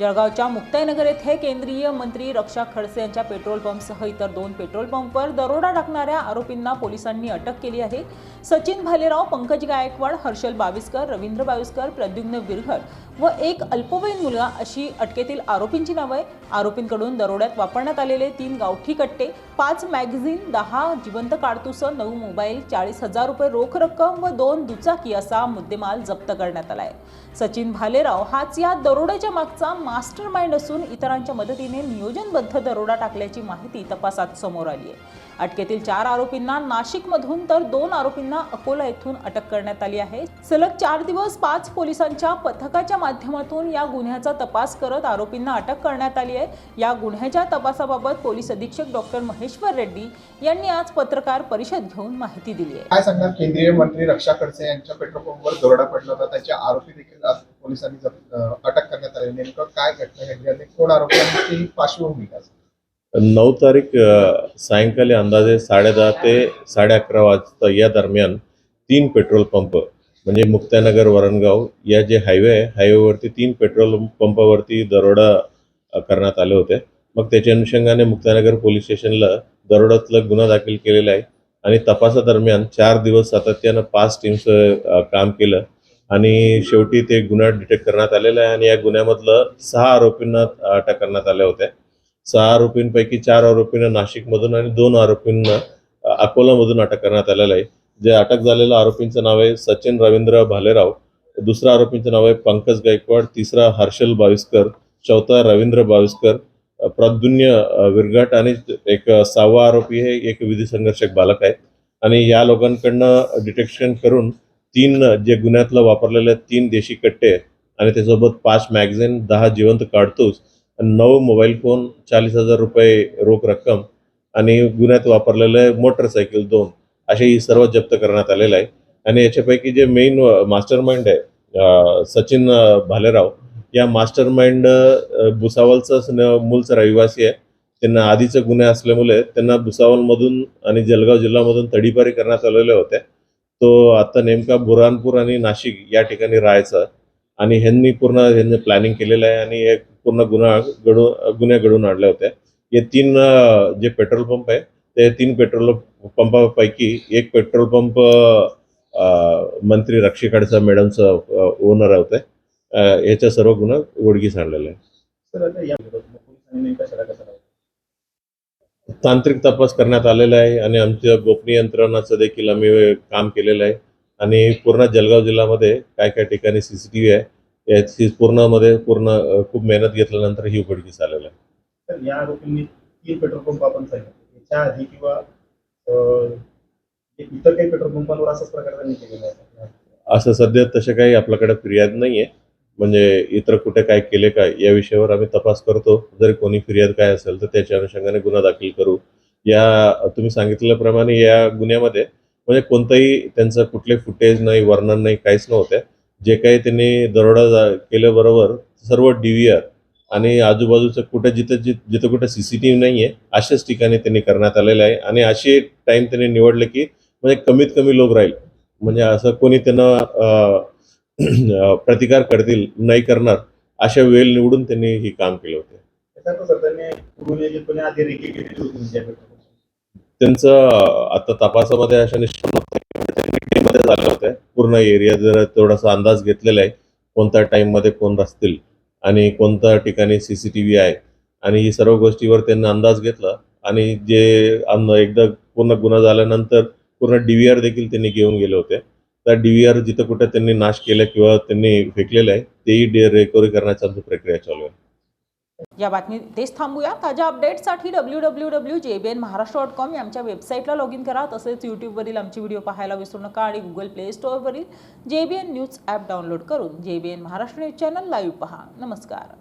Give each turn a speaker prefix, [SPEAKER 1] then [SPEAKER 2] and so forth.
[SPEAKER 1] जळगावच्या मुक्ताईनगर येथे केंद्रीय मंत्री रक्षा खडसे यांच्या पेट्रोल पंपसह इतर दोन पेट्रोल पंपवर दरोडा टाकणाऱ्या आरोपींना पोलिसांनी अटक केली आहे. सचिन भालेराव पंकज गायकवाड हर्षल बाविस्कर रवींद्र बाविस्कर प्रद्युम्न विरघर व एक अल्पवयीन मुलगा अशी अटकेतील आरोपींची नावं आहे आरोपींकडून दरोड्यात वापरण्यात आलेले तीन गावठी कट्टे पाच मॅगझिन दहा जिवंत काडतुसं नऊ मोबाईल चाळीस हजार रुपये रोख रक्कम व दोन दुचाकी असा मुद्देमाल जप्त करण्यात आला आहे सचिन भालेराव हाच या दरोड्याच्या मागचा मास्टर माइंड असून इतरांच्या मदतीने नियोजनबद्ध दरोडा टाकल्याची माहिती तपासात समोर आली आहे. अटकेतील चार आरोपींना नाशिकमधून तर दोन आरोपींना अकोला येथून अटक करण्यात आली आहे. सलग चार दिवस पाच पोलिसांच्या पथकाच्या माध्यमातून या गुन्ह्याचा तपास करत आरोपींना अटक करण्यात आली आहे. या गुन्ह्याच्या तपासाबाबत पोलीस अधीक्षक डॉक्टर महेश्वर रेड्डी यांनी आज पत्रकार परिषद घेऊन माहिती दिली आहे.
[SPEAKER 2] काय सांगणार केंद्रीय मंत्री रक्षा खडसे यांच्या पेट्रोल पंपवर दरोडा पडला होता. त्याचे आरोपी देखील पोलिसांनी अटक करण्यात आली नेमकं काय घटना घडली आणि कोण आरोपी पार्श्वभूमी काय
[SPEAKER 3] नऊ तारीख सायंकाळी अंदाजे साडेदहा ते साडे अकरा वाजता या दरम्यान तीन पेट्रोल पंप म्हणजे मुक्तानगर वरणगाव या जे हायवे आहे हायवेवरती तीन पेट्रोल पंपावरती दरोडा करण्यात आले होते. मग त्याच्या अनुषंगाने मुक्तानगर पोलीस स्टेशनला दरोड्यातला गुन्हा दाखल केलेला आहे. आणि तपासादरम्यान चार दिवस सातत्यानं पाच टीम्स काम केलं. आणि शेवटी ते गुन्हा डिटेक्ट करण्यात आलेला आहे आणि या गुन्ह्यामधलं सहा आरोपींना अटक करण्यात आल्या होत्या. सहा आरोपींपैकी चार आरोपींना नाशिकमधून आणि दोन आरोपींना अकोलामधून अटक करण्यात आलेलं आहे. जे अटक झालेल्या आरोपींचं नाव आहे सचिन रवींद्र भालेराव. दुसरा आरोपींचं नाव आहे पंकज गायकवाड. तिसरा हर्षल बाविस्कर. चौथा रवींद्र बाविस्कर. अ, प्रद्युन्य विरघट आणि एक सहावा आरोपी हे एक विधी संघर्षक बालक आहे आणि या लोकांकडनं डिटेक्शन करून तीन जे गुन्ह्यातलं वापरलेले तीन देशी कट्टे आणि त्यासोबत पाच मॅगझिन दहा जिवंत काढतोस नऊ मोबाईल फोन चाळीस हजार रुपये रोख रक्कम आणि गुन्ह्यात वापरलेले मोटरसायकल दोन. असे ही सर्व जप्त करण्यात आलेलं आहे. आणि याच्यापैकी जे मेन मास्टर माइंड आहे सचिन भालेराव या मास्टर माइंड भुसावलचाच रहिवासी आहे. त्यांना आधीचे गुन्हे असल्यामुळे त्यांना भुसावलमधून आणि जळगाव जिल्ह्यामधून तडीपारी करण्यात आलेल्या होत्या तो आता नेमका बुरहानपूर आणि नाशिक या ठिकाणी राहायचा आणि ह्यांनी पूर्ण ह्यांनी प्लॅनिंग केलेलं आहे आणि एक पूर्ण गुन्हा घडून गुन्हे घडून आणल्या होत्या. हे तीन जे पेट्रोल पंप आहे ते तीन पेट्रोल पंपापैकी एक पेट्रोल पंप मंत्री रक्षी मॅडमचा ओनर होते. अं, याच्या सर्व गुन्हा उडगीस आणलेला आहे
[SPEAKER 2] तर आता या पोलिसांनी नेमका छडा कसा लावला?
[SPEAKER 3] तांत्रिक तपास करण्यात आलेला आहे आणि आमच्या गोपनीय यंत्रणाचं देखील आम्ही काम केलेलं आहे. आणि पूर्ण जळगाव जिल्ह्यामध्ये काय काय ठिकाणी सीसीटीव्ही आहे याची पूर्णमध्ये पूर्ण खूप मेहनत घेतल्यानंतर ही उघडकीस आलेलं आहे.
[SPEAKER 2] तर या आरोपींनी तीन पेट्रोल पंप आपण सांगितले याच्या आधी किंवा अं, इतर काही पेट्रोल पंपांवर असाच प्रकार त्यांनी केलेला आहे.
[SPEAKER 3] असं सध्या तसे काही आपल्याकडे फिर्याद नाही आहे म्हणजे इतर कुठे काय केले काय या विषयावर आम्ही तपास करतो. जर कोणी फिर्याद काय असेल तर त्याच्या अनुषंगाने गुन्हा दाखल करू. या तुम्ही सांगितल्याप्रमाणे या गुन्ह्यामध्ये म्हणजे कोणतंही त्यांचं कुठले फुटेज नाही वर्णन नाही काहीच नव्हतं. जे काही त्यांनी दरोडा जा- केल्याबरोबर सर्व डी व्ही आर आणि आजूबाजूचं कुठे जिथं जि जिथं कुठं सी सी टी व्ही नाही आहे अशाच ठिकाणी त्यांनी करण्यात आलेलं आहे. आणि असे टाईम त्यांनी निवडले की म्हणजे कमीत कमी लोक राहील. म्हणजे असं कोणी त्यांना प्रतिकार करतील नाही करणार अशा वेळ निवडून त्यांनी ही काम केलं होतं.
[SPEAKER 2] म्हणजे.
[SPEAKER 3] त्यांचं आता तपासामध्ये अशा मध्ये झालं होतं. पूर्ण एरिया जर थोडासा अंदाज घेतलेला आहे कोणत्या टाइममध्ये कोण असतील आणि कोणत्या ठिकाणी सी सी टी व्ही आहे आणि ही सर्व गोष्टीवर त्यांनी अंदाज घेतला आणि जे एकदा पूर्ण गुन्हा झाल्यानंतर पूर्ण डी व्ही आर देखील त्यांनी घेऊन गेले होते. त्या डी व्ही आर जिथं कुठं त्यांनी नाश केलं किंवा त्यांनी फेकलेलं आहे तेही रिकव्हरी करण्याची आमची प्रक्रिया चालू आहे.
[SPEAKER 1] या बातमी तेच थांबूया. ताज्या अपडेट्ससाठी W W W J B N Maharashtra dot com या आमच्या वेबसाईटला लॉग इन करा. तसेच यूट्यूबवरील आमची व्हिडिओ पाहायला विसरू नका आणि Google play स्टोअरवरील J B N news app download करून J B N Maharashtra news channel live पहा. नमस्कार.